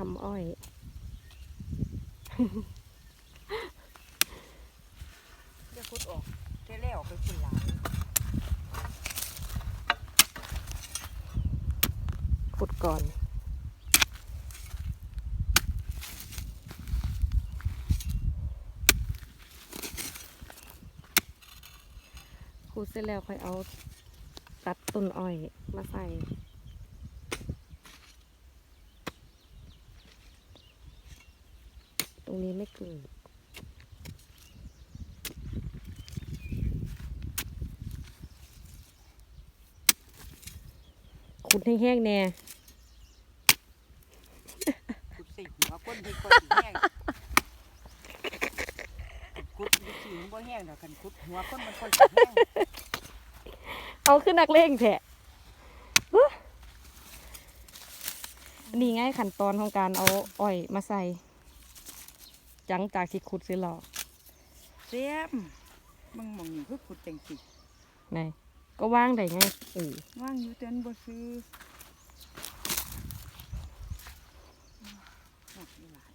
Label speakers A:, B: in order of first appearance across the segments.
A: ชำอ้อย
B: เดี๋ยวขุดออกเดี๋ยวแล้วไปขุดหลาย
A: ขุดก่อน ขุดเสร็จแล้วค่อยเอาตัดต้นอ้อยมาใส่ รงนี้ไม่เกิดขุดให้แห้งแน่
B: ขุดใส่หัวก้นที่ก้นสิแห้งขุดดิขี้มันบ่แห้งดอกกันขุดหัวก้นมันค่อยสิแห้ง
A: เอาขึ้นนักเลงแทะฮึนี่ไง่ายขั้นตอนของการเอาอ้อยมาใส่ จังจากที่ขุดเสร็จแล้ว
B: เสียมมึงมองนี่คือขุดจังสิ
A: ไหนก็ว่างได้ไงเออ
B: ว่างอยู่เต็นบ่ซื้อหนักอีหลาย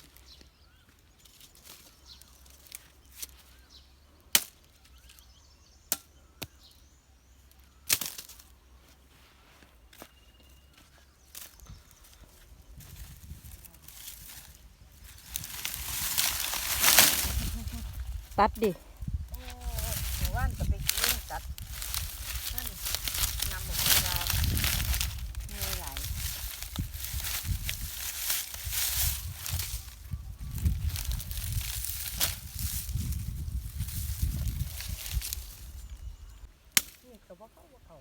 A: ตัดดิ
B: โอ้เมื่านก็ไปกินตัดนั่นนำหมกยาเหนื่อยหลายนี่ก็บ่เข้าบ่เขา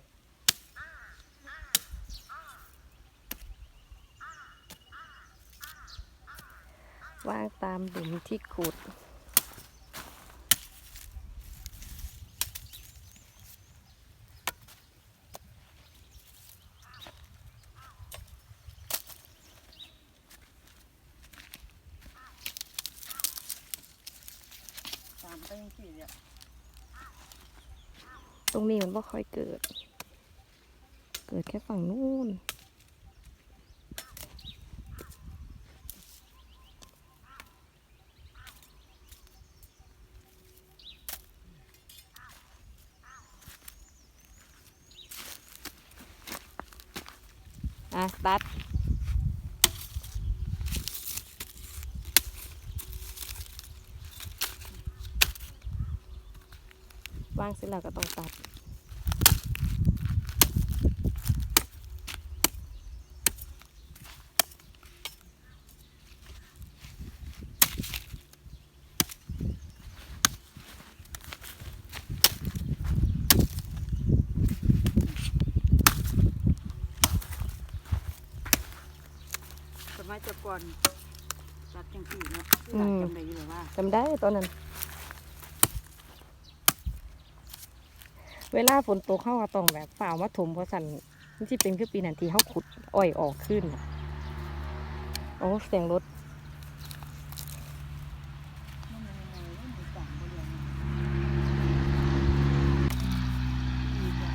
A: ว่างตามหลุมที่ขุด
B: ตามไปจังซี่เนี่ย
A: ตรงนี้มันไม่ค่อยเกิด เกิดแค่ฝั่งนู้นอะตัด วางเสร็จแล้วก็ต้องตัด
B: สมัยแต่ก่อนตัดจังซี่เนาะ
A: อืม
B: จำได้อยู่เลยว่า
A: จำได้ตอนนั้น เวลาฝนตกเข้าก็ต้องแบบฝ่าวมาถมเพราะสันนี่ที่เป็นคือปีนันทีเขาขุดอ้อยออกขึ้น โอ้เสียงรถ
B: มันยังไงมันบ่ต่างบ่เรื่องนี่จ้ะ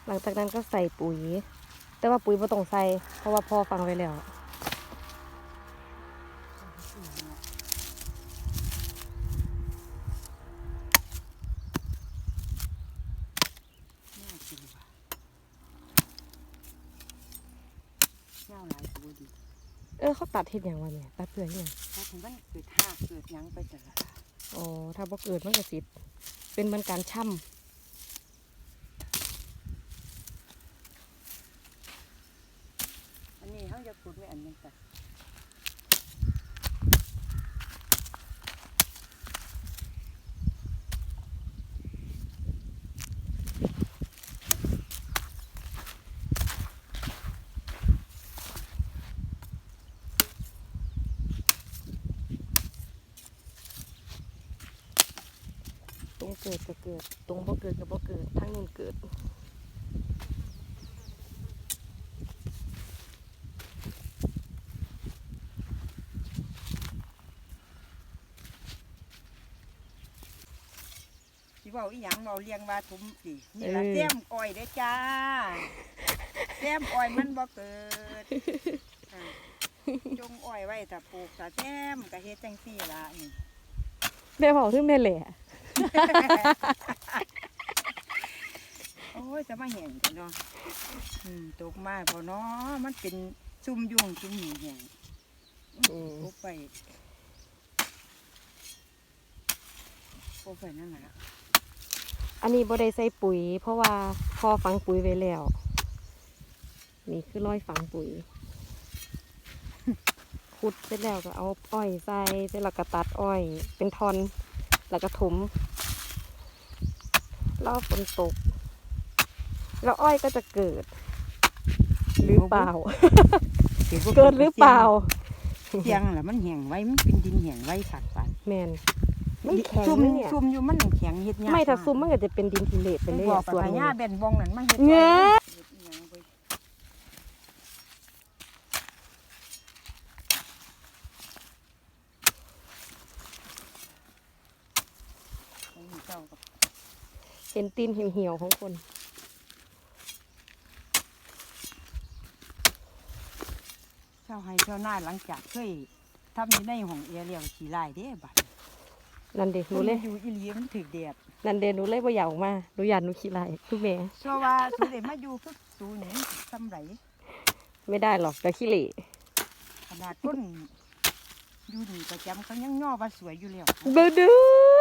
A: ห ลังจากนั้นก็ใส่ปุ๋ย แต่ว่าปุ๋ยไม่ต้องใส่ เพราะว่าพ่อฟังไว้แล้ว
B: น่ากินว่ะเจ้าหลายตัวดี
A: เออเขาตัดเห็ดอย่างวะเนี่ยตัดเพื่อเนี่ยง
B: ถ้าถึงมันเกิดหากเกิดหยังไปแต่ละ
A: อ๋อถ้าบ่เกิดมันก็สิเป็นเหมือนการช่
B: อั ตรง
A: เกิดก็เกิด ตรงบ่เกิดก็บ่เกิดทั้งนู้นเกิด
B: สิเว้าอีหยังเว้าเลี้ยงว่าถุมสินี่ละ
A: เออ
B: แซมอ้อยเด้อจ้าแซมอ้อยมันบ่เกิดอ่าจงอ้อยไว้ถ้าปลูกถ้าแซมก็เฮ็ดจังซี่ล่ะนี่
A: แม่เผาถึงแม่แหละ
B: โอ้ยจะมาแห้งกันเนาะอืมตกมาพอเนาะมันเป็นซุ่มยุ่งซุ่มหนีแห้ง
A: อืม
B: ปลูกไปปลูกไปนั่นแหละ
A: อันนี้บ่ได้ใส่ปุ๋ย เพราะว่าพอฝังปุ๋ยไว้แล้ว นี่คือร้อยฝังปุ๋ยขุดเสร็จแล้วก็เอาอ้อยใส่เสร็จแล้วก็ตัดอ้อย เป็นทอนแล้วก็ถมรอฝนตก แล้วอ้อยก็จะเกิด หรือเปล่า เกิดหรือเปล่า
B: เสียงแหละมันแห้งไว้มันเป็นดินแห้งไว้ขาดปาน
A: แมน ไม่แข็ง
B: ซุ่ม
A: นะเนี่ย
B: ซุ่มอยู่มันแข็งเฮ็ดยาก
A: ไม่ถ้าซุ่มมันก็จะเป็นดินทีเลตไป
B: ไป
A: เลย
B: บอก
A: อะ
B: กับ
A: ส่วน
B: พ
A: นี้
B: ญาแบนบงนั่นมาเฮ็ด
A: เงะ
B: เฮ็ดอิหยังเว้ยของเจ้ากับ
A: เห็นตีนเหี่ยวๆของคน
B: เจ้าให้เจ้าหน้าหลังจากเคยทำอยู่ในห้องเอเรียวขี้ลายเด้บัด
A: นั่นเด็กหนูเลย
B: อยู่อีหลีมันถึกแดด
A: นั่นเด็กหนูเลยบ่อยากออกมาหนูอยากหนูขี้ไรทุกแม่
B: เพราะว่าสูได้มาอยู่คือสูนี่ทำไร
A: ไม่ได้หรอกแต่ขี้เหร่
B: ขนาดก้นอยู่นี่ประจำเขายังย่อว่าสวยอยู่แล้ว
A: เดือดื้อ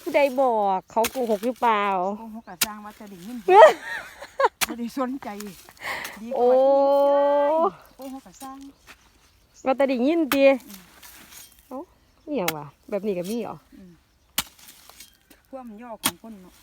A: ผู้ใดบอกเขาโกหกหรือเปล่า
B: โอ้โหกะสร้างว่าจะได้ยินไม่ได้สนใจดีก
A: โอ้
B: ว่าอีกโอ้โหกะสร้าง
A: เราแต่ไดิ้ยินดี เนี่ยังวะแบบนี้กับมี่เหรอ
B: ความย่อของคนเนาะ